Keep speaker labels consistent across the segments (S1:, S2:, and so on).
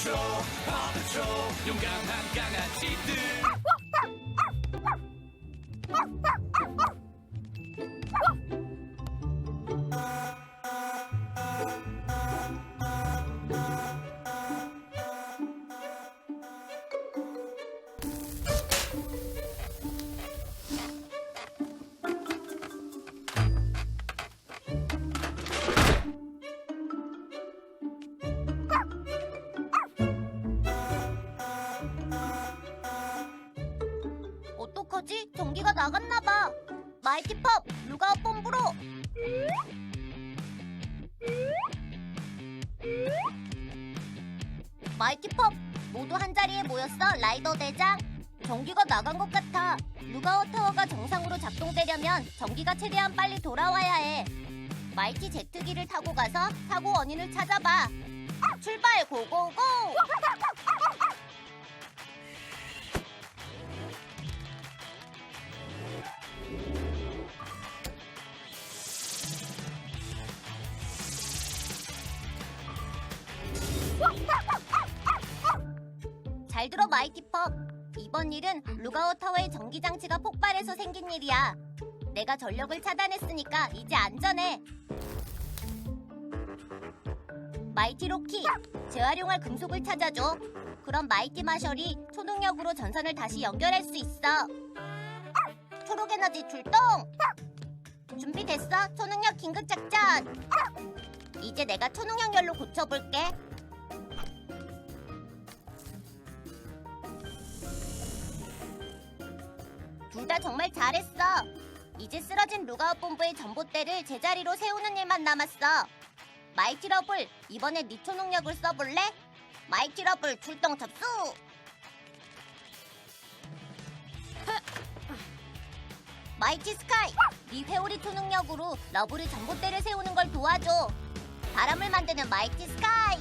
S1: 어부초 어부초 용감한 강아지들
S2: 나갔나 봐. 마이티 펍, 누가 본부로? 마이티 펍, 모두 한 자리에 모였어, 라이더 대장. 전기가 나간 것 같아. 루가워 타워가 정상으로 작동되려면 전기가 최대한 빨리 돌아와야 해. 마이티 제트기를 타고 가서 사고 원인을 찾아봐. 출발 고고고! 잘 들어 마이티 펍. 이번 일은 루가워 타워의 전기 장치가 폭발해서 생긴 일이야. 내가 전력을 차단했으니까 이제 안전해. 마이티 로키, 재활용할 금속을 찾아줘. 그럼 마이티 마셜이 초능력으로 전선을 다시 연결할 수 있어. 초록 에너지 출동. 준비됐어? 초능력 긴급 작전. 이제 내가 초능력 열로 고쳐볼게. 둘 다 정말 잘했어. 이제 쓰러진 루가우 본부의 전봇대를 제자리로 세우는 일만 남았어. 마이티 러블, 이번에 네 초능력을 써볼래? 마이티 러블 출동 접수! 마이티 스카이, 네 회오리 초능력으로 러블이 전봇대를 세우는 걸 도와줘. 바람을 만드는 마이티 스카이.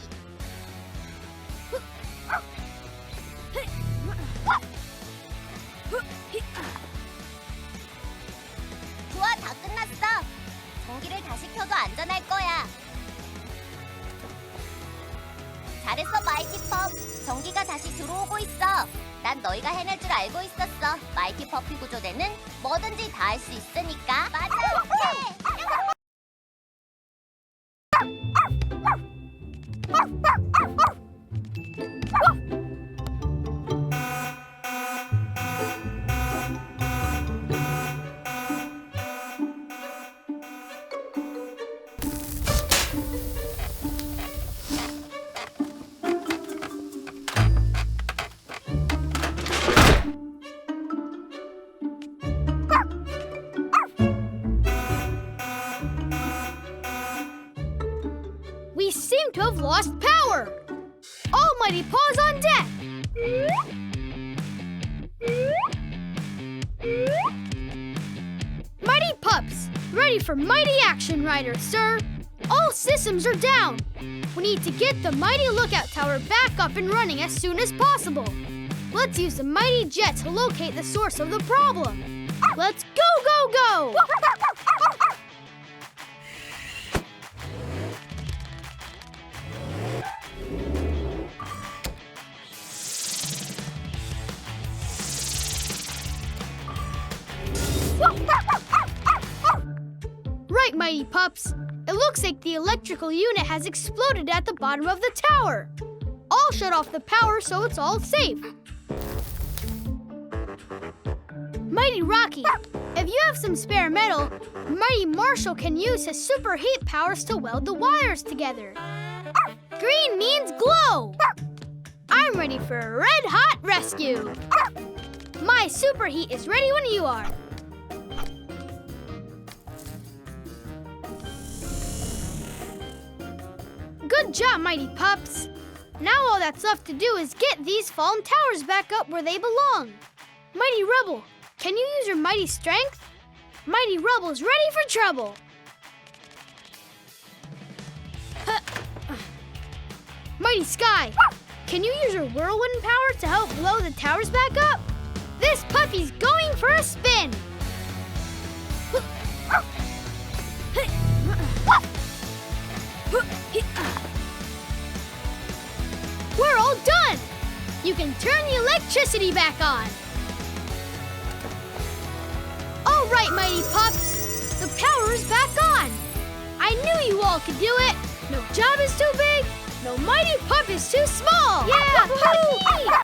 S2: 잘했어, 마이티 펍. 전기가 다시 들어오고 있어. 난 너희가 해낼 줄 알고 있었어. 마이티 퍼피 구조대는 뭐든지 다 할 수 있으니까. 맞아,
S3: to have lost power. Almighty paws on deck. Mighty pups, ready for mighty action, Rider, sir. All systems are down. We need to get the mighty lookout tower back up and running as soon as possible. Let's use the mighty jet to locate the source of the problem. Let's go, go, go! Mighty pups. It looks like the electrical unit has exploded at the bottom of the tower. I'll shut off the power so it's all safe. Mighty Rocky, if you have some spare metal, Mighty Marshall can use his superheat powers to weld the wires together. Green means glow. I'm ready for a red hot rescue. My superheat is ready when you are. Good job, mighty pups. Now all that's left to do is get these fallen towers back up where they belong. Mighty Rebel, can you use your mighty strength? Mighty Rebel's ready for trouble. Mighty Sky, can you use your whirlwind power to help blow the towers back up? This puppy's going for a spin. You can turn the electricity back on. All right, Mighty Pups. The power is back on. I knew you all could do it. No job is too big. No Mighty Pup is too small. Yeah!